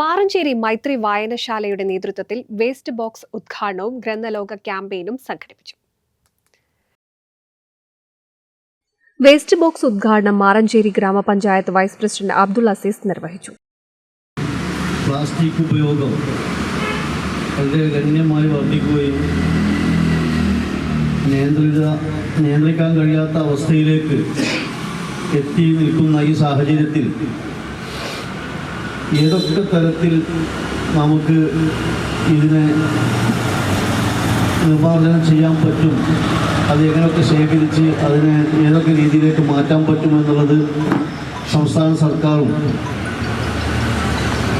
മാറഞ്ചേരി മൈത്രി വായനശാലയുടെ നേതൃത്വത്തിൽ waste box ഉദ്ഘാടനവും ഗ്രന്ഥലോക ക്യാമ്പയിനും സംഘടിപ്പിച്ചു. വേസ്റ്റ് ബോക്സ് ഉദ്ഘാടനം മാറഞ്ചേരി ഗ്രാമപഞ്ചായത്ത് വൈസ് പ്രസിഡന്റ് അബ്ദുൾ അസീസ് നിർവഹിച്ചു. പ്ലാസ്റ്റിക് ഉപയോഗം വളരെ ഗണ്യമായി വർദ്ധിക്കുകയും നിയന്ത്രിത നിയന്ത്രിക്കാൻ കഴിയാത്ത അവസ്ഥയിലേക്ക് എത്തി നിൽക്കുന്ന ഈ സാഹചര്യത്തിൽ ഏതൊക്കെ തരത്തിൽ നമുക്ക് ഇതിനെ നിർമ്മാർജനം ചെയ്യാൻ പറ്റും അത് എങ്ങനെയൊക്കെ ശേഖരിച്ച് അതിനെ ഏതൊക്കെ രീതിയിലേക്ക് മാറ്റാൻ പറ്റുമെന്നുള്ളത് സംസ്ഥാന സർക്കാരും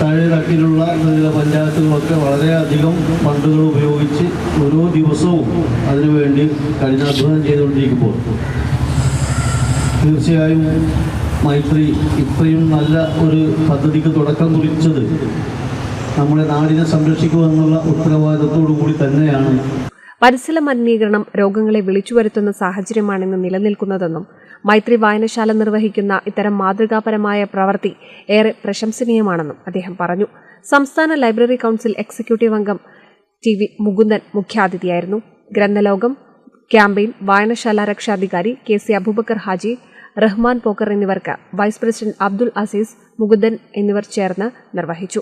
താഴെ തട്ടിലുള്ള ചില പഞ്ചായത്തുകളൊക്കെ വളരെയധികം ഫണ്ടുകൾ ഉപയോഗിച്ച് ഓരോ ദിവസവും അതിനുവേണ്ടി കഠിനാധ്വാനം ചെയ്തുകൊണ്ടിരിക്കുമ്പോൾ. തീർച്ചയായും മൈത്രി ഇത്രയും നല്ല ഒരു പദ്ധതിക്ക് തുടക്കം കുറിച്ചത് നമ്മുടെ നാടിനെ സംരക്ഷിക്കുക എന്നുള്ള ഉത്തരവാദിത്തത്തോടു കൂടി തന്നെയാണ്. പരിസര മലിനീകരണം രോഗങ്ങളെ വിളിച്ചു വിളിച്ചുവരുത്തുന്ന സാഹചര്യമാണെന്ന് നിലനിൽക്കുന്നതെന്നും മൈത്രി വായനശാല നിർവഹിക്കുന്ന ഇത്തരം മാതൃകാപരമായ പ്രവൃത്തി ഏറെ പ്രശംസനീയമാണെന്നും അദ്ദേഹം പറഞ്ഞു. സംസ്ഥാന ലൈബ്രറി കൗൺസിൽ എക്സിക്യൂട്ടീവ് അംഗം ടി വി മുകുന്ദൻ മുഖ്യാതിഥിയായിരുന്നു. ഗ്രന്ഥലോകം ക്യാമ്പയിൻ വായനശാല രക്ഷാധികാരി കെ സി അബൂബക്കർ ഹാജി റഹ്മാൻ പോക്കർ എന്നിവർക്ക് വൈസ് പ്രസിഡന്റ് അബ്ദുൽ അസീസ് മുകുന്ദൻ എന്നിവർ ചേർന്ന് നിർവഹിച്ചു.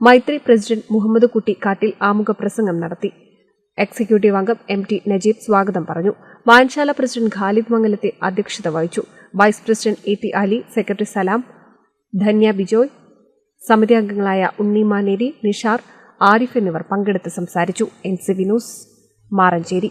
മൈത്രി പ്രസിഡന്റ് മുഹമ്മദ് കുട്ടി കാട്ടിൽ ആമുഖ പ്രസംഗം നടത്തി. എക്സിക്യൂട്ടീവ് അംഗം എം ടി നജീബ് സ്വാഗതം പറഞ്ഞു. വായനശാല പ്രസിഡന്റ് ഖാലിദ് മംഗലത്തെ അധ്യക്ഷത വഹിച്ചു. Vice president A T Ali secretary Salam Dhanya Bijoy സമിതി അംഗങ്ങളായ ഉണ്ണി മാനേരി നിഷാർ ആരിഫ് എന്നിവർ പങ്കെടുത്ത് സംസാരിച്ചു. N C Vinoos Maranchery.